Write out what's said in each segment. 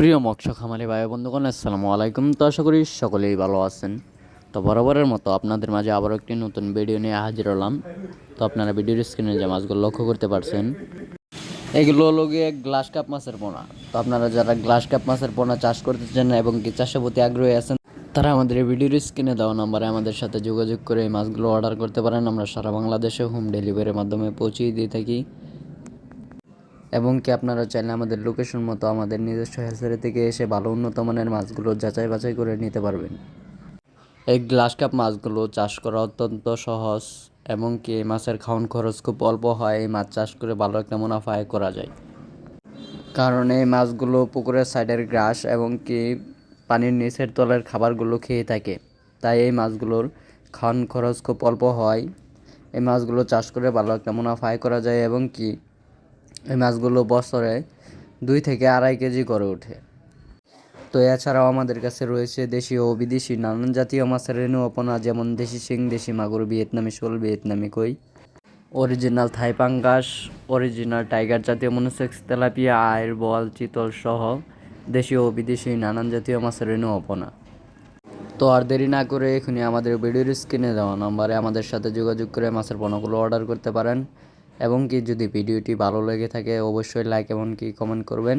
প্রিয় মৎস্য খামারি ভাই বন্ধুগণ, আসসালামু আলাইকুম। তো আশা করি সকলেই ভালো আছেন। তো বরাবরের মতো আপনাদের মাঝে আবারও একটি নতুন ভিডিও নিয়ে হাজির হলাম। তো আপনারা ভিডিওর স্ক্রিনে যে মাছগুলো লক্ষ্য করতে পারছেন, এগুলো হলো গিয়ে গ্লাস কাপ মাছের পোনা। তো আপনারা যারা গ্লাস কাপ মাছের পোনা চাষ করতে চান এবং কি চাষের প্রতি আগ্রহী আছেন, তারা আমাদের ভিডিওর স্ক্রিনে দেওয়া নাম্বারে আমাদের সাথে যোগাযোগ করে এই মাছগুলো অর্ডার করতে পারেন। আমরা সারা বাংলাদেশে হোম ডেলিভারির মাধ্যমে পৌঁছিয়ে দিয়ে থাকি। এবং কি আপনারা চাইলে আমাদের লোকেশন মতো আমাদের নিজস্ব হ্যাচারি থেকে এসে ভালো উন্নত মানের মাছগুলো যাচাই বাছাই করে নিতে পারবেন। এই গ্লাস কাপ মাছগুলো চাষ করা অত্যন্ত সহজ এবং কি এই মাছের খাওয়ান খরচ খুব অল্প হয়, এই মাছ চাষ করে ভালো একটা মুনাফা করা যায়। কারণ এই মাছগুলো পুকুরের সাইডের গ্রাস এবং কি পানির নিচের তলের খাবারগুলো খেয়ে থাকে, তাই এই মাছগুলোর খাওয়ান খরচ খুব অল্প হয়। এই মাছগুলো চাষ করে ভালো একটা মুনাফা করা যায় এবং কি এই মাছগুলো বছরে দুই থেকে আড়াই কেজি করে ওঠে। তো এছাড়াও আমাদের কাছে রয়েছে দেশীয় ও বিদেশি নানান জাতীয় মাছের রেণুপনা যেমন দেশি শিং, দেশি মাগুর, ভিয়েতনামি শোল, ভিয়েতনামি কই। অরিজিনাল থাই পাঙ্গাস অরিজিনাল টাইগার জাতীয় মনোসেক্স, তেলাপিয়া আয়ের বল চিতল সহ দেশীয় ও বিদেশি নানান জাতীয় মাছের রেণুপনা তো আর দেরি না করে এখনই আমাদের ভিডিওর স্ক্রিনে দেওয়া নম্বরে আমাদের সাথে যোগাযোগ করে মাছের পণ্যগুলো অর্ডার করতে পারেন। এবং কি যদি ভিডিওটি ভালো লেগে থাকে অবশ্যই লাইক এবং কি কমেন্ট করবেন।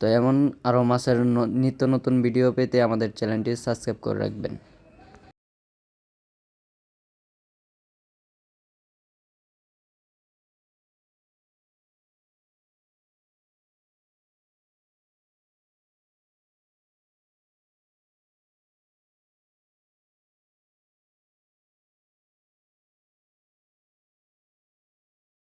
তো এমন আরও মাছের নিত্য নতুন ভিডিও পেতে আমাদের চ্যানেলটি সাবস্ক্রাইব করে রাখবেন।